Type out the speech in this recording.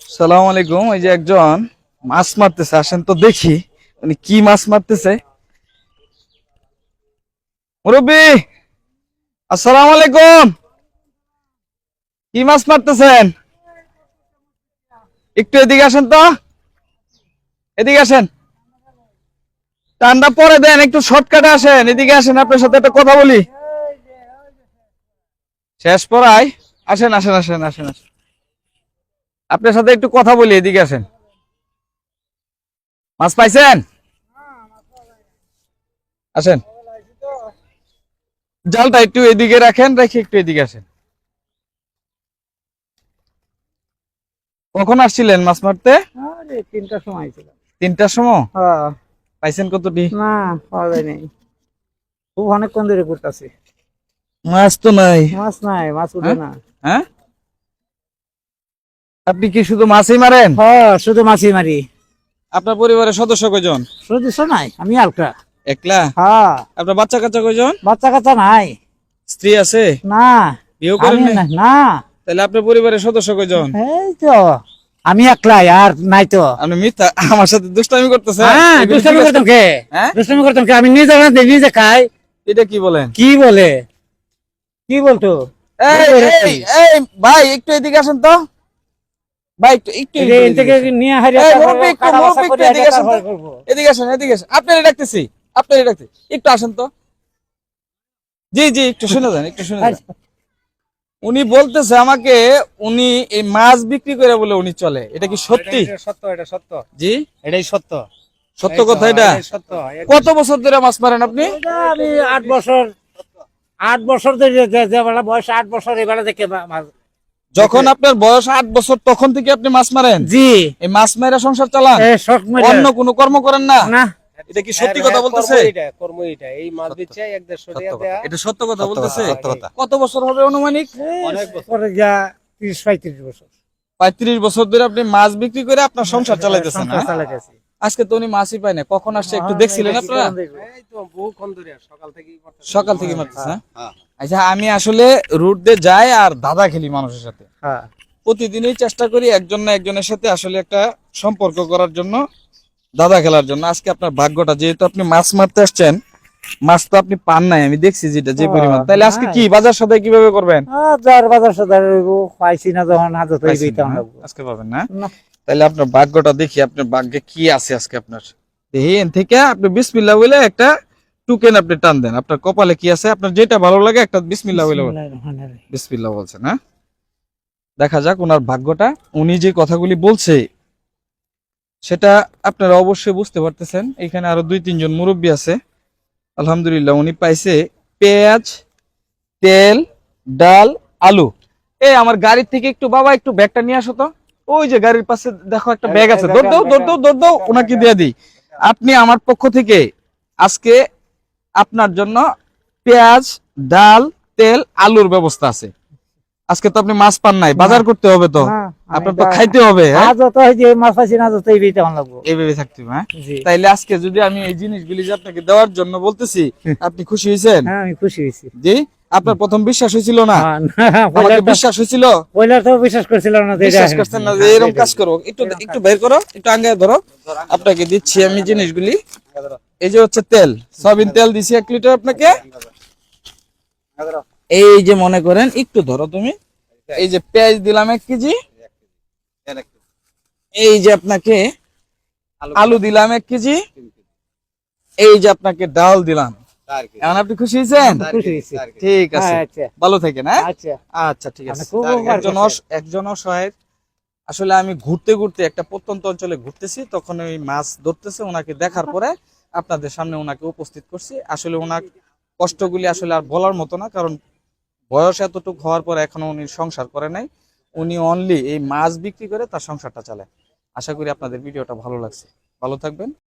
সালাম আলাইকুম, এই যে একজন মাছ মারতেছে, আসেন তো দেখি উনি কি মাছ মারতেছে। মুরব্বী, আসসালাম আলাইকুম। কি মাছ মারতেছেন? একটু এদিকে আসেন তো। এদিকে আসেন। টান্ডা পরে দেন, একটু শর্টকাটে আসেন। এদিকে আসেন, আপনার সাথে একটা কথা বলি। শেষ পড়ায়। আসেন আসেন আসেন আসেন আসেন। আপনার সাথে একটু কথা বলি এদিকে আসেন। মাছ পাইছেন? আসেন। জালটা একটু এদিকে রাখেন রেখে একটু এদিকে আসেন। কখন আসছিলেন মাছ মারতে? তিনটার সময় তিনটার সময়? হ্যাঁ। পাইছেন কতটি? না পাওয়া যায় নাই। খুব অনেকক্ষণ ধরে ঘুরতেছি। মাছ তো নাই। মাছ নাই মাছ উঠে না। হ্যাঁ? আপনি কি শুধু মাছই মারেন? হ্যাঁ শুধু মাছই মারি। আপনার পরিবারের সদস্য কয়জন? শুধু নাই আমি আলকা। একলা? হ্যাঁ। আপনার বাচ্চা কাচ্চা কয়জন? বাচ্চা কাচ্চা নাই। স্ত্রী আছে? না। বিয়ে করেন না না। তাহলে আপনার পরিবারের সদস্য কয়জন? এই তো আমি একলাই আর নাই তো। আপনি মিথ্যা আমার সাথে দুষ্টামি করতেছেন। হ্যাঁ দুষ্টামি করতাম কে? হ্যাঁ? দুষ্টামি করতাম কে? আমি নিজে বানাতে নিজে খাই। এটা কি বলেন? কি বলে? কি বলতো? এই, এই, ভাই একটু এদিকে আসেন তো। ভাই একটু একটু এই যে এন থেকে নিয়ে হারিয়ে এই, তারপরে মুরব্বি, একটু কাটা বাছা মুরব্বি, করে একটু এদিকে আসেন তো। তারপরে করব। এদিকে আসেন আপনারই ডাকতেছি আপনারই ডাকতেছি। একটু আসেন তো। জি জি একটু শুনে যান একটু শুনে যান। উনি বলতেছে আমাকে উনি এই মাছ বিক্রি করে বলে উনি চলে। এটা কি সত্যি? সত্য এটা সত্য। জি? এটাই সত্য। সত্য কথা এটা? সত্য কত বছর ধরে মাছ মারেন আপনি? আমি আট বছর আট বছর ধরে বয়স আট বছর এই দেখে থেকে মা- মা- যখন আপনার বয়স আট বছর তখন থেকে আপনি মাছ মারেন? জি। এই মাছ মেরা সংসার চালান? অন্য কোনো কর্ম করেন না? না। এটা কি সত্যি কথা বলতেছে? এটা সত্য। কথা। এটা সত্য কথা বলতেছে? সত্য কথা। কত বছর হবে অনুমানিক? অনেক বছর। ত্রিশ পঁয়ত্রিশ বছর। পঁয়ত্রিশ বছর ধরে আপনি মাছ বিক্রি করে আপনার সংসার চালাইতেছেন হ্যাঁ? চালাইতেছি। আজকে তো উনি মাছই পায় না। কখন আসছে একটু হ্যাঁ, দেখছিলেন আপনারা? সকাল থেকেই করতেছে। সকাল থেকে মারতেছে হ্যাঁ? আচ্ছা আমি আসলে রুট দিয়ে যাই আর দাদা খেলি মানুষের সাথে। হ্যাঁ। প্রতিদিনই চেষ্টা করি একজন না একজনের সাথে আসলে একটা সম্পর্ক করার জন্য দাদা খেলার জন্য। আজকে আপনার ভাগ্যটা যেহেতু আপনি মাছ মারতে আসছেন মাছ তো আপনি পান নাই আমি দেখছি যেটা যে পরিমাণ। তাহলে আজকে কি বাজার সদাই কীভাবে করবেন? যার বাজার সদার হইব, পাইছি না যখন হাজত হইবে পাইছেন তখন না? লাগবো। আজকে পাবেন না। না। তাহলে আপনার ভাগ্যটা দেখি আপনার ভাগ্যে কি আছে আজকে আপনার? দেখি এন থেকে আপনি বিসমিল্লাহ বলে একটা টুকেন আপনি টান দেন। আপনার কপালে কি আছে? আপনার যেটা ভালো লাগে একটা বিসমিল্লাহ বলে বিসমিল্লাহ বলছেন না? দেখা যাক ওনার ভাগ্যটা। উনি যে কথাগুলি বলছে সেটা আপনারা অবশ্যই বুঝতে পারতেছেন। এখানে আরও দুই তিনজন মুরব্বী আছে। আলহামদুলিল্লাহ উনি পাইছে পেঁয়াজ তেল ডাল আলু। এ আমার গাড়ির থেকে একটু বাবা একটু ব্যাগটা নিয়ে আসো তো। ওই যে গাড়ির পাশে দেখো একটা ব্যাগ আছে। দৌড় দাও দৌড় দাও দৌড় দাও ওনাকে দিয়ে দিই। আপনি আমার পক্ষ থেকে আজকে আপনার জন্য পেঁয়াজ ডাল তেল আলুর ব্যবস্থা আছে। আজকে তো আপনি মাছ পান নাই বাজার করতে হবে তো। আপনার তো খাইতে হবে হ্যাঁ? এইভাবে থাকতে হবে হ্যাঁ? তাইলে আজকে যদি আমি এই জিনিসগুলি যে আপনাকে দেওয়ার জন্য বলতেছি আপনি খুশি হয়েছেন? হ্যাঁ আমি খুশি হয়েছি। জি? আপনার প্রথম বিশ্বাস হয়েছিল না? হ্যাঁ, আমাকে বিশ্বাস হয়েছিল? পয়লার তো বিশ্বাস করছিলাম না যে বিশ্বাস করছেন না যে এরকম কাজ করব একটু একটু বের করো একটু আগে ধরো। আপনাকে দিচ্ছি আমি জিনিসগুলি। এই যে হচ্ছে তেল। সয়াবিন তেল দিছি এক লিটার আপনাকে। এই যে মনে করেন একটু ধরো তুমি। এই যে পেঁয়াজ দিলাম এক কেজি। এই যে আপনাকে আলু দিলাম এক কেজি। এই যে আপনাকে ডাল দিলাম। এখন আপনি খুশি হয়েছেন? ঠিক আছে। হ্যাঁ, আচ্ছা। ভালো থাকেন হ্যাঁ? আচ্ছা। আচ্ছা ঠিক আছে। একজন অসহায় আসলে আমি ঘুরতে ঘুরতে একটা প্রত্যন্ত অঞ্চলে ঘুরতেছি তখন ওই মাছ ধরতেছে ওনাকে দেখার পরে আপনাদের সামনে ওনাকে উপস্থিত করছি। আসলে ওনার কষ্টগুলি আসলে আর বলার মতো না কারণ বয়স এতটুকু হওয়ার পর এখনও উনি সংসার করে নাই। উনি অনলি এই মাছ বিক্রি করে তার সংসারটা চালায়। আশা করি আপনাদের ভিডিওটা ভালো লাগছে। ভালো থাকবেন।